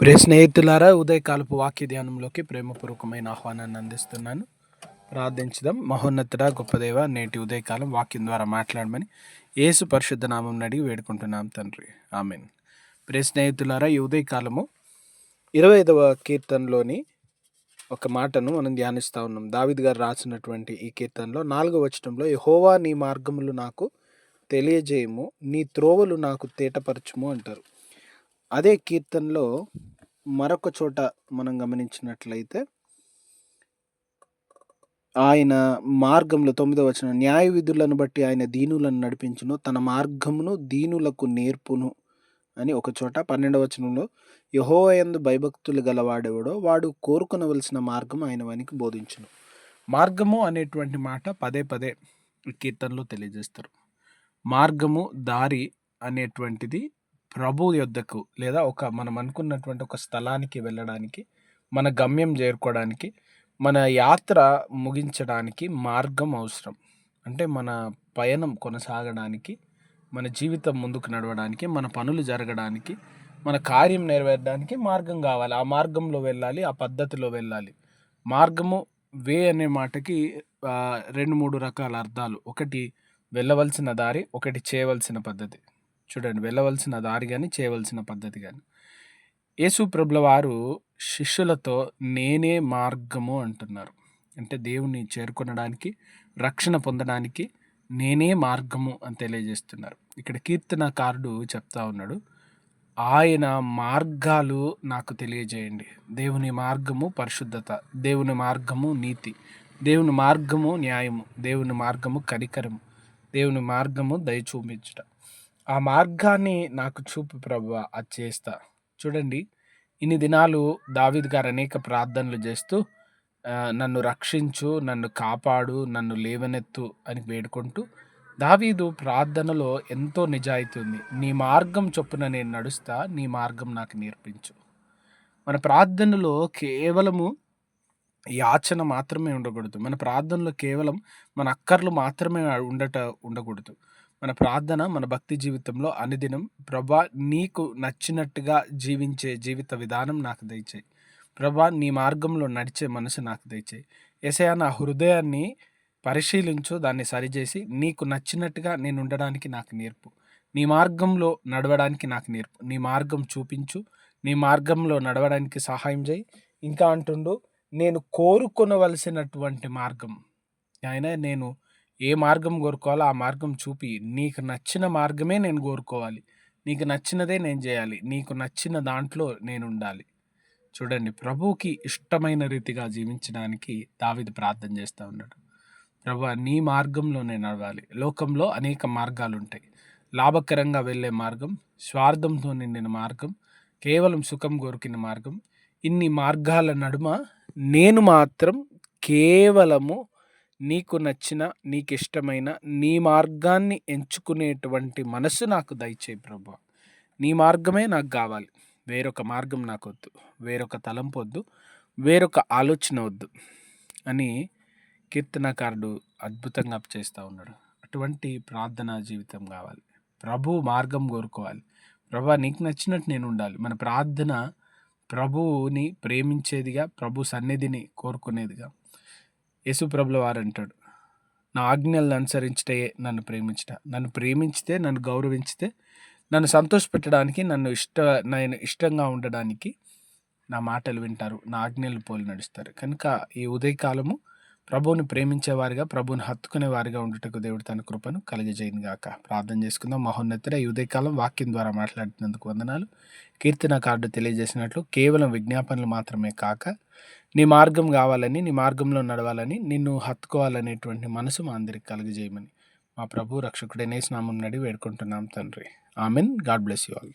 ప్రే స్నేహితులారా ఉదయకాలపు వాక్య ధ్యానంలోకి ప్రేమపూర్వకమైన ఆహ్వానాన్ని అందిస్తున్నాను. ప్రార్థించదాం. మహోన్నతుడ గొప్పదేవ నేటి ఉదయకాలం వాక్యం ద్వారా మాట్లాడమని యేసు పరిశుద్ధ నామం అడిగి వేడుకుంటున్నాం తండ్రి. ఆమెన్. ప్రే స్నేహితులారా ఈ ఉదయకాలము ఇరవై ఐదవ కీర్తనలోని ఒక మాటను మనం ధ్యానిస్తూ ఉన్నాం. దావిద్ గారు రాసినటువంటి ఈ కీర్తనలో నాలుగవ వచనంలో యహోవా నీ మార్గములు నాకు తెలియజేయము నీ త్రోవలు నాకు తేటపరచుము అంటారు. అదే కీర్తనలో మరొక చోట మనం గమనించినట్లయితే ఆయన మార్గంలో తొమ్మిదో వచనం న్యాయ విధులను బట్టి ఆయన దీనులను నడిపించును తన మార్గమును దీనులకు నేర్పును అని ఒక చోట పన్నెండవ వచనంలో యహోవయందు భయభక్తులు గలవాడెవడో వాడు కోరుకునవలసిన మార్గం ఆయన వానికి బోధించును. మార్గము అనేటువంటి మాట పదే పదే కీర్తనలో తెలియజేస్తారు. మార్గము దారి అనేటువంటిది ప్రభు యొద్దకు లేదా ఒక మనం అనుకున్నటువంటి ఒక స్థలానికి వెళ్ళడానికి మన గమ్యం చేరుకోవడానికి మన యాత్ర ముగించడానికి మార్గం అవసరం. అంటే మన పయనం కొనసాగడానికి మన జీవితం ముందుకు నడవడానికి మన పనులు జరగడానికి మన కార్యం నెరవేరడానికి మార్గం కావాలి. ఆ మార్గంలో వెళ్ళాలి ఆ పద్ధతిలో వెళ్ళాలి. మార్గము వే అనే మాటకి రెండు మూడు రకాల అర్థాలు. ఒకటి వెళ్ళవలసిన దారి ఒకటి చేయవలసిన పద్ధతి. చూడండి వెళ్ళవలసిన దారి కానీ చేయవలసిన పద్ధతి కానీ యేసు ప్రభుల వారు శిష్యులతో నేనే మార్గము అంటున్నారు. అంటే దేవుణ్ణి చేరుకొనడానికి రక్షణ పొందడానికి నేనే మార్గము అని తెలియజేస్తున్నారు. ఇక్కడ కీర్తనకారుడు చెప్తా ఉన్నాడు ఆయన మార్గాలు నాకు తెలియజేయండి. దేవుని మార్గము పరిశుద్ధత దేవుని మార్గము నీతి దేవుని మార్గము న్యాయము దేవుని మార్గము కనికరము దేవుని మార్గము దయచూపించడం ఆ మార్గాన్ని నాకు చూపు ప్రభు అది చేస్తా. చూడండి ఇన్ని దినాలు దావిద్ గారు అనేక ప్రార్థనలు చేస్తూ నన్ను రక్షించు నన్ను కాపాడు నన్ను లేవనెత్తు అని వేడుకుంటూ దావీదు ప్రార్థనలో ఎంతో నిజాయితీ ఉంది. నీ మార్గం చొప్పున నేను నడుస్తా నీ మార్గం నాకు నేర్పించు. మన ప్రార్థనలో కేవలము యాచన మాత్రమే ఉండకూడదు. మన ప్రార్థనలో కేవలం మన అక్కర్లు మాత్రమే ఉండట ఉండకూడదు. మన ప్రార్థన మన భక్తి జీవితంలో అనుదినం. ప్రభా నీకు నచ్చినట్టుగా జీవించే జీవిత విధానం నాకు దయచేయి. ప్రభా నీ మార్గంలో నడిచే మనసు నాకు దయచేయి. ఎసయా నా హృదయాన్ని పరిశీలించు దాన్ని సరిచేసి నీకు నచ్చినట్టుగా నేను ఉండడానికి నాకు నేర్పు. నీ మార్గంలో నడవడానికి నాకు నేర్పు. నీ మార్గం చూపించు నీ మార్గంలో నడవడానికి సహాయం చేయి. ఇంకా అంటుండు నేను కోరుకొనవలసినటువంటి మార్గం. ఆయన నేను ఏ మార్గం కోరుకోవాలో ఆ మార్గం చూపి నీకు నచ్చిన మార్గమే నేను కోరుకోవాలి. నీకు నచ్చినదే నేను చేయాలి. నీకు నచ్చిన దాంట్లో నేను ఉండాలి. చూడండి ప్రభువుకి ఇష్టమైన రీతిగా జీవించడానికి దావిది ప్రార్థన చేస్తూ ఉన్నాడు. ప్రభు నీ మార్గంలోనే నడవాలి. లోకంలో అనేక మార్గాలు ఉంటాయి లాభకరంగా వెళ్ళే మార్గం స్వార్థంతో నిండిన మార్గం కేవలం సుఖం కోరుకున్న మార్గం. ఇన్ని మార్గాల నడుమ నేను మాత్రం కేవలము నీకు నచ్చిన నీకు ఇష్టమైన నీ మార్గాన్ని ఎంచుకునేటువంటి మనసు నాకు దయచేయి ప్రభు. నీ మార్గమే నాకు కావాలి. వేరొక మార్గం నాకు వద్దు వేరొక తలంపు వద్దు వేరొక ఆలోచన వద్దు అని కీర్తనకారుడు అద్భుతంగా చేస్తూ ఉన్నాడు. అటువంటి ప్రార్థనా జీవితం కావాలి. ప్రభు మార్గం కోరుకోవాలి. ప్రభు నీకు నచ్చినట్టు నేను ఉండాలి. మన ప్రార్థన ప్రభువుని ప్రేమించేదిగా ప్రభు సన్నిధిని కోరుకునేదిగా యేసుప్రభుల వారు అంటాడు నా ఆజ్ఞలను అనుసరించటయే నన్ను ప్రేమించట నన్ను ప్రేమించితే నన్ను గౌరవించితే నన్ను సంతోషపెట్టడానికి నన్ను ఇష్ట నేను ఇష్టంగా ఉండడానికి నా మాటలు వింటారు నా ఆజ్ఞలు పోలి నడుస్తారు. కనుక ఈ ఉదయకాలము ప్రభువుని ప్రేమించేవారిగా ప్రభువుని హత్తుకునే వారిగా ఉండటకు దేవుడు తన కృపను కలిగజేయను గాక. ప్రార్థన చేసుకుందాం. మహోన్నతుడ ఈ ఉదయకాలం వాక్యం ద్వారా మాట్లాడుతున్నందుకు వందనాలు. కీర్తన కార్డు తెలియజేసినట్లు కేవలం విజ్ఞాపనలు మాత్రమే కాక నీ మార్గం కావాలని నీ మార్గంలో నడవాలని నిన్ను హత్తుకోవాలనేటువంటి మనసు మా అందరికి కలుగజేయమని మా ప్రభు రక్షకుడైన స్నామం నడి వేడుకుంటున్నాం తండ్రి. Amen. God bless you all.